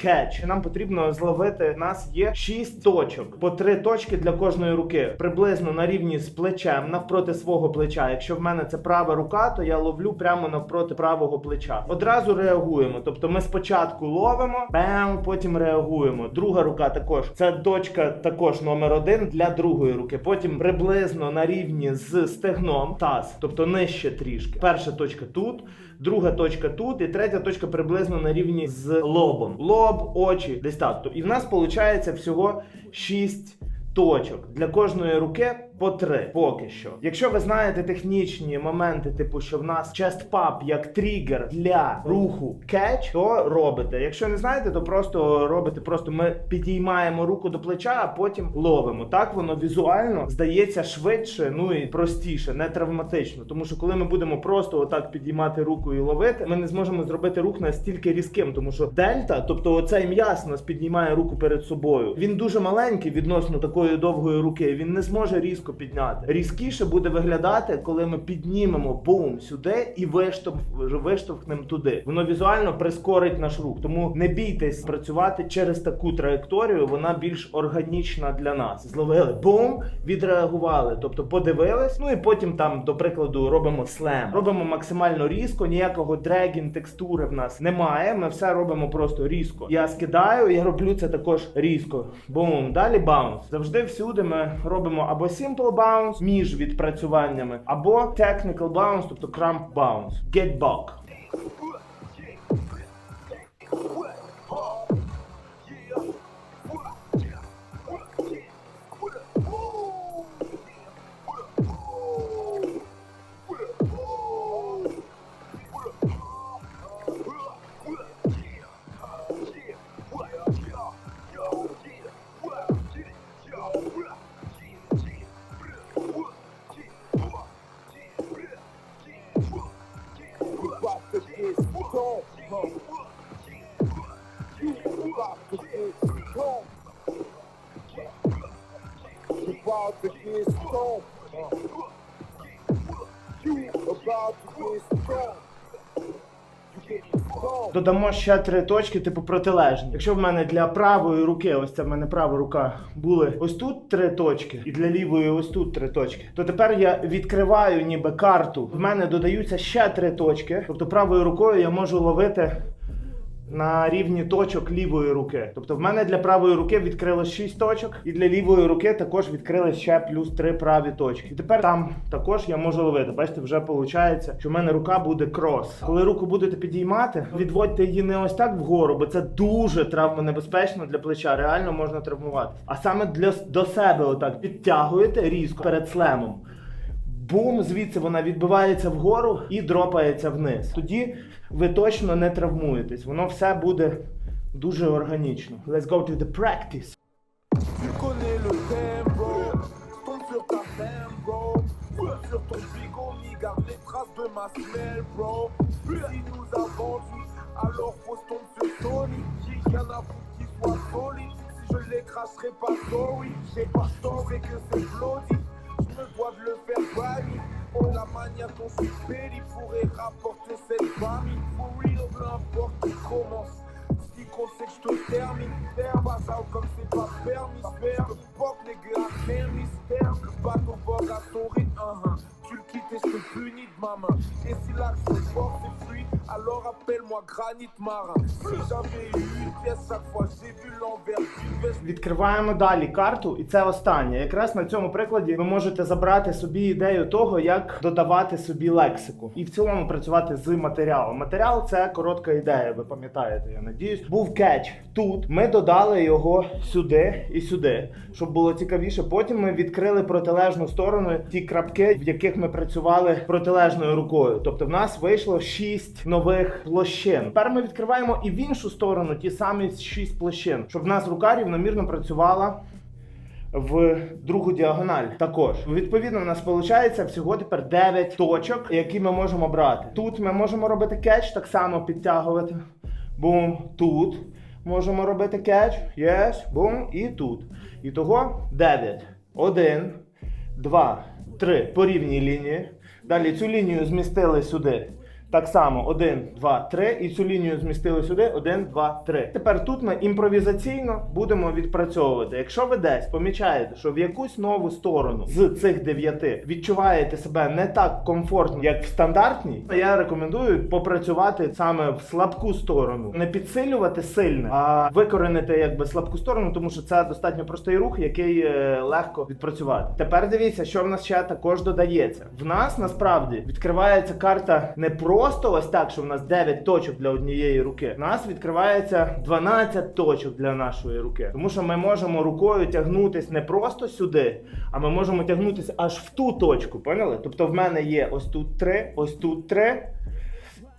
Кетч. Нам потрібно зловити. У нас є 6 точок, по 3 точки для кожної руки, приблизно на рівні з плечем, навпроти свого плеча. Якщо в мене це права рука, то я ловлю прямо навпроти правого плеча. Одразу реагуємо. Тобто ми спочатку ловимо, бем, потім реагуємо. Друга рука також. Це точка також номер один для другої руки. Потім приблизно на рівні з стегном, таз, тобто нижче трішки. Перша точка тут. Друга точка тут, і третя точка приблизно на рівні з лобом. Лоб, очі, десь так. І в нас виходить всього 6 точок. Для кожної руки по 3 поки що. Якщо ви знаєте технічні моменти, типу, що в нас chest pump як тригер для руху catch, то робите. Якщо не знаєте, то просто робите. Просто ми підіймаємо руку до плеча, а потім ловимо. Так воно візуально здається швидше, ну і простіше, не травматично. Тому що коли ми будемо просто отак підіймати руку і ловити, ми не зможемо зробити рух настільки різким, тому що дельта, тобто оцей м'яс нас піднімає руку перед собою. Він дуже маленький відносно такої довгої руки. Він не зможе різко підняти. Різкіше буде виглядати, коли ми піднімемо бум сюди і виштовх, виштовхнемо туди. Воно візуально прискорить наш рух. Тому не бійтесь працювати через таку траєкторію. Вона більш органічна для нас. Зловили бум, відреагували, тобто подивились. Ну і потім там, до прикладу, робимо слем. Робимо максимально різко, ніякого дрегін текстури в нас немає. Ми все робимо просто різко. Я скидаю, я роблю це також різко. Бум. Далі баунс. Завжди всюди ми робимо або simple bounce між відпрацюваннями, або technical bounce, тобто cramp bounce. Get back. About to get stoned. You about to get stoned. Додамо ще три точки, типу протилежні. Якщо в мене для правої руки, ось це в мене права рука, були ось тут три точки, і для лівої ось тут три точки, то тепер я відкриваю ніби карту. В мене додаються ще три точки. Тобто правою рукою я можу ловити. На рівні точок лівої руки. Тобто в мене для правої руки відкрилось 6 точок, і для лівої руки також відкрилось ще плюс 3 праві точки. І тепер там також я можу ловити. Бачите, вже виходить, що в мене рука буде крос. Коли руку будете підіймати, відводьте її не ось так вгору, бо це дуже травмонебезпечно для плеча. Реально можна травмуватися. А саме для до себе отак підтягуєте різко перед слемом. Бум, звідси вона відбивається вгору і дропається вниз. Тоді ви точно не травмуєтесь. Воно все буде дуже органічно. Let's go to the practice. De le faire bannir. Oh, la manière dont je suis péri pourrait rapporter cette famille. For real, peu importe qui commence. Si qu'on sait que je te termine, terre, comme c'est pas permis. Faire le pop, gars, permis, terre, le bateau vogue à son rythme. Le quittes et je te punis de ma main. Et si l'axe est fort, c'est fluide, alors appelle-moi granit marin. Si j'avais eu une pièce chaque fois, j'ai vu l'envers veste. Відкриваємо далі карту, і це останнє. Якраз на цьому прикладі ви можете забрати собі ідею того, як додавати собі лексику, і в цілому працювати з матеріалом. Матеріал це коротка ідея. Ви пам'ятаєте, я надіюсь. Був кетч тут. Ми додали його сюди і сюди, щоб було цікавіше. Потім ми відкрили протилежну сторону ті крапки, в яких ми працювали протилежною рукою. Тобто, в нас вийшло шість нових площин. Тепер ми відкриваємо і в іншу сторону ті самі шість площин, щоб в нас рука рівномірно працювала. В другу діагональ також відповідно, у нас виходить всього тепер 9 точок, які ми можемо брати. Тут ми можемо робити кетч, так само підтягувати. Бум, тут можемо робити кетч, єс, бум, і тут. І того 9. 1, 2, 3 порівні лінії. Далі цю лінію змістили сюди. Так само, один, два, три. І цю лінію змістили сюди. Один, два, три. Тепер тут ми імпровізаційно будемо відпрацьовувати. Якщо ви десь помічаєте, що в якусь нову сторону з цих дев'яти відчуваєте себе не так комфортно, як в стандартній, то я рекомендую попрацювати саме в слабку сторону, не підсилювати сильне, а викоренити якби слабку сторону, тому що це достатньо простий рух, який е, легко відпрацювати. Тепер дивіться, що в нас ще також додається. В нас насправді відкривається карта не просто ось так, що в нас 9 точок для однієї руки. В нас відкривається 12 точок для нашої руки. Тому що ми можемо рукою тягнутись не просто сюди, а ми можемо тягнутися аж в ту точку. Поняли? Тобто в мене є ось тут 3, ось тут 3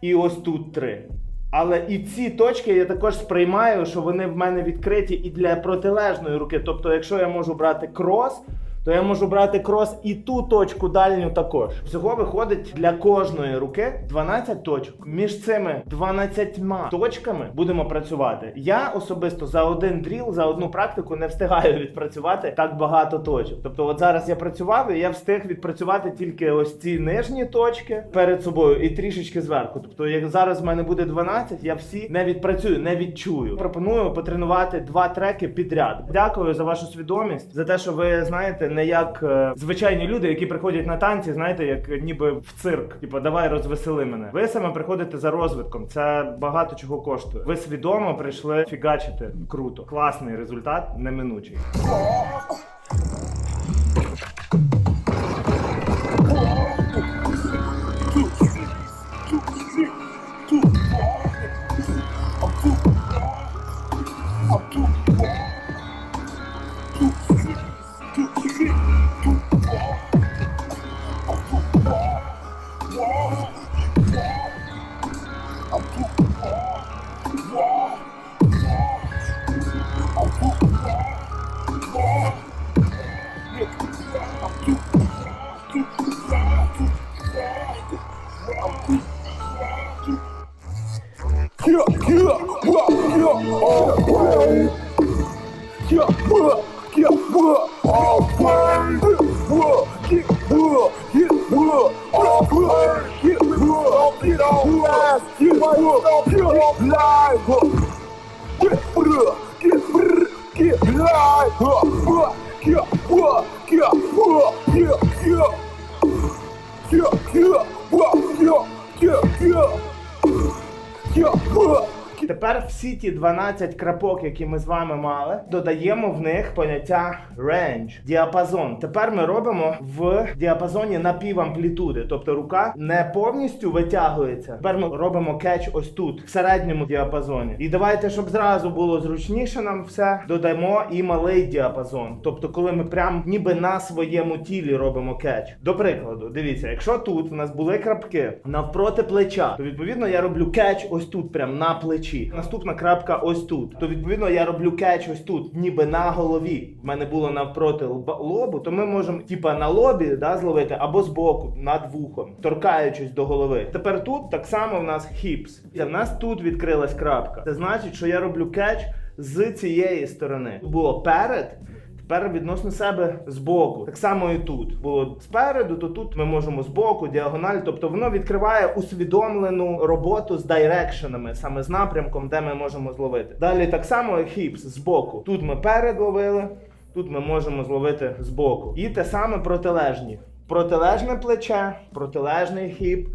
і ось тут 3. Але і ці точки я також сприймаю, що вони в мене відкриті і для протилежної руки. Тобто, якщо я можу брати крос, то я можу брати крос і ту точку дальню також. Всього виходить для кожної руки 12 точок. Між цими 12 точками будемо працювати. Я особисто за один дріл, за одну практику не встигаю відпрацювати так багато точок. Тобто, от зараз я працював і я встиг відпрацювати тільки ось ці нижні точки перед собою і трішечки зверху. Тобто, як зараз в мене буде 12, я всі не відпрацюю, не відчую. Пропоную потренувати два треки підряд. Дякую за вашу свідомість, за те, що ви знаєте, не як е, звичайні люди, які приходять на танці, знаєте, як ніби в цирк. Типу, давай розвесели мене. Ви саме приходите за розвитком. Це багато чого коштує. Ви свідомо прийшли фігачити. Круто, класний результат, неминучий. Get live. Get, yeah, get, get live. Yeah, yeah, yeah, yeah, yeah. Yeah, yeah, yeah, yeah, yeah. Yeah, yeah. Тепер всі ті 12 крапок, які ми з вами мали, додаємо в них поняття range, діапазон. Тепер ми робимо в діапазоні напівамплітуди, тобто рука не повністю витягується. Тепер ми робимо кетч ось тут, в середньому діапазоні. І давайте, щоб зразу було зручніше нам все, додамо і малий діапазон. Тобто, коли ми прям ніби на своєму тілі робимо кетч. До прикладу, дивіться, якщо тут в нас були крапки навпроти плеча, то відповідно я роблю кетч ось тут, прям на плечі. Наступна крапка ось тут. То відповідно я роблю кетч ось тут, ніби на голові. В мене було навпроти лобу, то ми можемо типа на лобі да, зловити або збоку, над вухом, торкаючись до голови. Тепер тут так само в нас хіпс. В нас тут відкрилась крапка. Це значить, що я роблю кетч з цієї сторони. Було перед. Тепер відносно себе збоку. Так само і тут. Було спереду, то тут ми можемо збоку, діагональ. Тобто воно відкриває усвідомлену роботу з дайрекшенами, саме з напрямком, де ми можемо зловити. Далі так само хіпс збоку. Тут ми перед ловили, тут ми можемо зловити збоку. І те саме протилежні. Протилежне плече, протилежний хіп.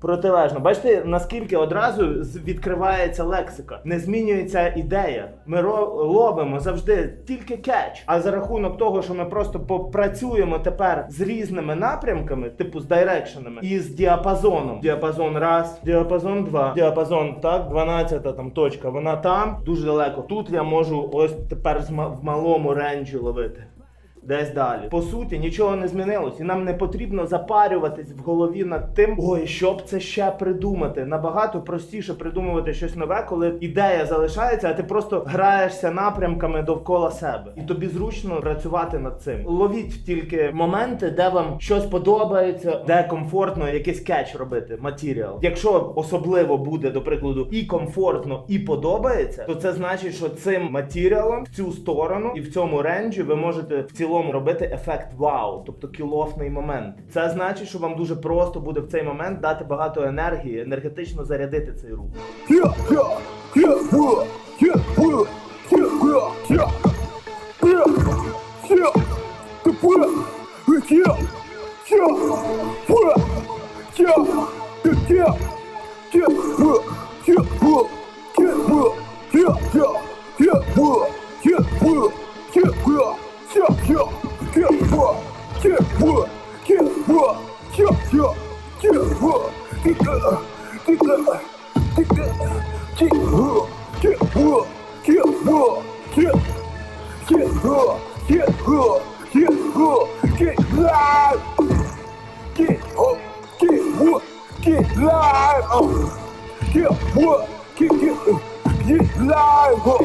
Протилежно, бачите, наскільки одразу відкривається лексика, не змінюється ідея. Ми ловимо завжди тільки кетч. А за рахунок того, що ми просто попрацюємо тепер з різними напрямками, типу з дайрекшенами, і з діапазоном. Діапазон раз, діапазон два, діапазон так, 12 там точка. Вона там дуже далеко. Тут я можу ось тепер в малому ренджі ловити десь далі. По суті, нічого не змінилось, і нам не потрібно запарюватись в голові над тим, ой, що б це ще придумати. Набагато простіше придумувати щось нове, коли ідея залишається, а ти просто граєшся напрямками довкола себе. І тобі зручно працювати над цим. Ловіть тільки моменти, де вам щось подобається, де комфортно якийсь кетч робити, матеріал. Якщо особливо буде, до прикладу, і комфортно, і подобається, то це значить, що цим матеріалом в цю сторону і в цьому ренджі ви можете в цілому цілому робити ефект вау, тобто кілофний момент. Це значить, що вам дуже просто буде в цей момент дати багато енергії, енергетично зарядити цей рух. Yeah, yeah, yeah, yeah,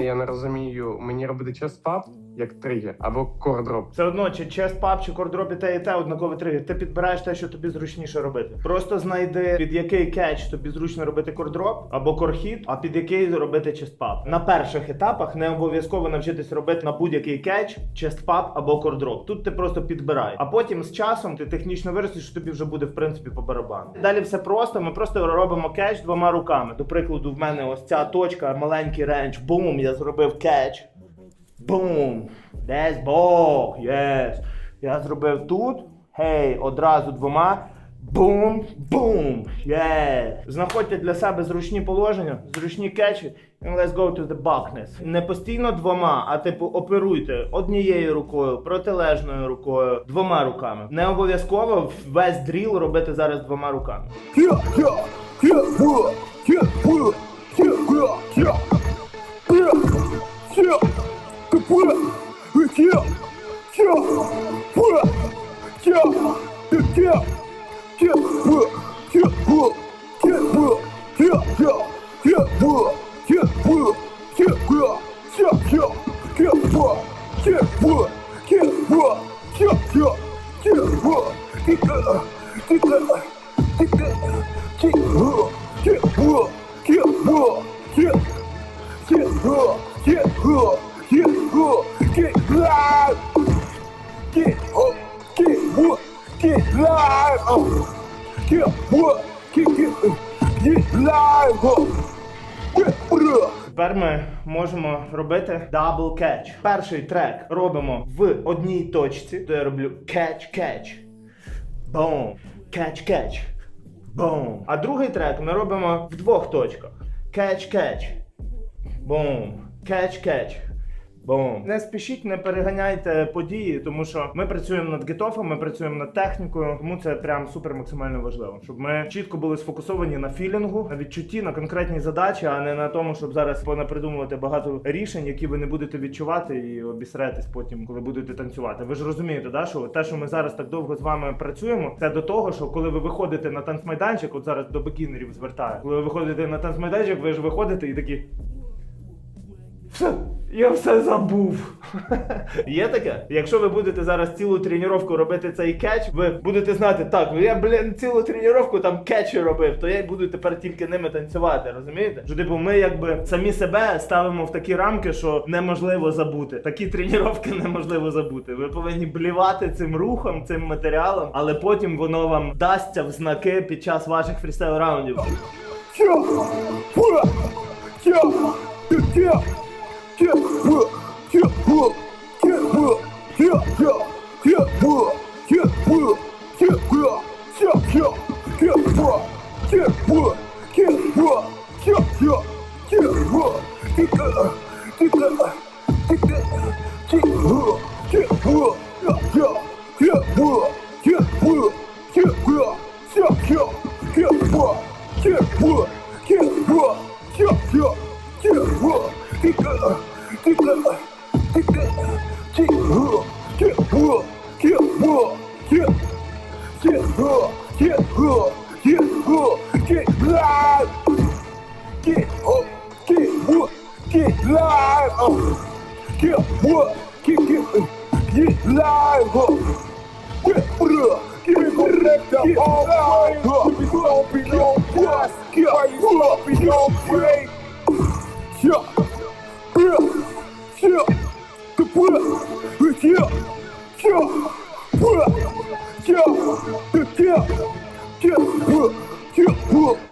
Я не розумію, мені робити час пап як тригер або кордроп. Все одно, чи чест пап, чи кордроп і те, і те однаковий тригер. Ти підбираєш те, що тобі зручніше робити. Просто знайди під який кетч тобі зручно робити кордроп або корхіт, а під який робити чест пап. На перших етапах не обов'язково навчитись робити на будь-який кетч, чест пап або кордроп. Тут ти просто підбирай. А потім з часом ти технічно виростеш, що тобі вже буде в принципі по барабану. Далі все просто. Ми просто робимо кетч двома руками. До прикладу, в мене ось ця точка, маленький ренч. Бум, я зробив кетч. Бум! Десь Бог! Єс! Я зробив тут. Гей, одразу двома. Бум! Бум! Єс! Знаходьте для себе зручні положення, зручні кетчі. And let's go to the buckness. Не постійно двома, а типу оперуйте однією рукою, протилежною рукою, двома руками. Не обов'язково весь дріл робити зараз двома руками. Get up, Тепер ми можемо робити дабл кетч. Перший трек робимо в одній точці, то я роблю кетч-кетч. Бум. Кетч-кетч. Бум. А другий трек ми робимо в двох точках. Кетч-кетч. Бум. Кетч-кетч. Бум. Не спішіть, не переганяйте події, тому що ми працюємо над гітофом, ми працюємо над технікою, тому це прям супер максимально важливо. Щоб ми чітко були сфокусовані на філінгу, на відчутті, на конкретній задачі, а не на тому, щоб зараз понапридумувати багато рішень, які ви не будете відчувати і обісретесь потім, коли будете танцювати. Ви ж розумієте, да, що те, що ми зараз так довго з вами працюємо, це до того, що коли ви виходите на танцмайданчик, от зараз до бекінерів звертаю, коли ви виходите на танцмайданчик, ви ж виходите і такі. Все, я все забув. Є таке? Якщо ви будете зараз цілу тренування робити цей кетч, ви будете знати, так, я, блін, цілу тренування там кетчі робив, то я буду тепер тільки ними танцювати, розумієте? Що типу ми якби самі себе ставимо в такі рамки, що неможливо забути. Такі тренування неможливо забути. Ви повинні блівати цим рухом, цим матеріалом, але потім воно вам дасться в знаки під час ваших фрістайл раундів. Whoa! Get live up. Get what, get get uh, get live up. Get up, get correct up, all live up. We don't be no plus, get up, be no play. Yeah, yeah, yeah. The what, yeah, Yeah, yeah, yeah, yeah, yeah, yeah.